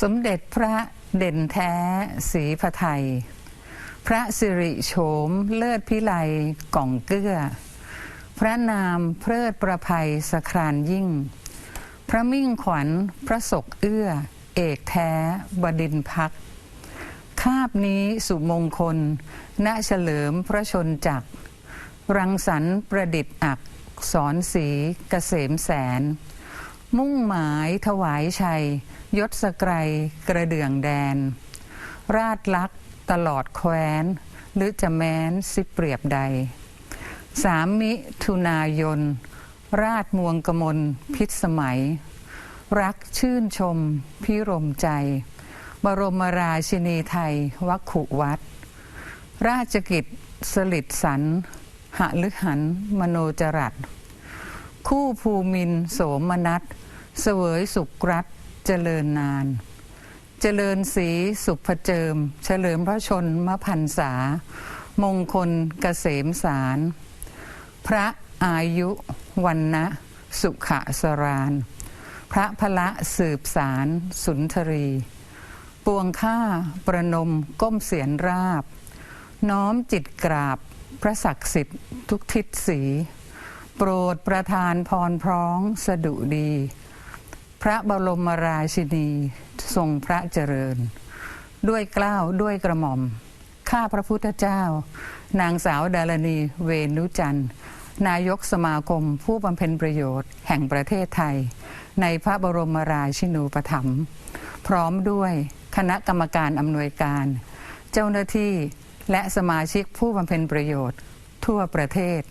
สมเด็จพระเด่นแท้ศรีพระไทย พระสิริโฉมเลิศพิไลก่องเกื้อ พระนามเพลิดประภัยสครานยิ่ง พระมิ่งขวัญพระศกเอื้อ เอกแท้บดินพัก คาบนี้สุมงคล ณเฉลิมพระชนจักร รังสรรค์ประดิษฐ์อักสอนสีเกษมแสน มุ่งหมายถวายชัย ยศสไกรกระเดื่องแดน ราชลักตลอดแคว้น หรือจะแม้นสิเปรียบใด สามมิถุนายน ราชมวงกมลพิษสมัย รักชื่นชม พิรมใจ บรมราชินีไทยวักขุวัดราชกิจสลิดสันหฤหัน มโนจรัตคู่ภูมินโสมนัสเสวยสุขรัต เจริญนาน เจริญสีสุขเจิม เฉลิมพระชนมพันษามงคลเกษมสาร พระอายุวันนะสุขสราน พระพละสืบสาร สุนทรี ปวงข้าประนมก้มเสียนราบ น้อมจิตกราบพระศักดิ์สิทธิ์ทุกทิศสี โปรดประทานพรพร้องสะดุดี พระบรมราชินีทรงพระเจริญ ด้วยเกล้าวด้วยกระหม่อม ข้าพระพุทธเจ้า นางสาวดารณีเวนุจันทร์ นายกสมาคมผู้บำเพ็ญประโยชน์แห่งประเทศไทย ในพระบรมราชินูปถัมภ์พร้อมด้วยคณะกรรมการอำนวยการ เจ้าหน้าที่และสมาชิกผู้บำเพ็ญประโยชน์ทั่วประเทศ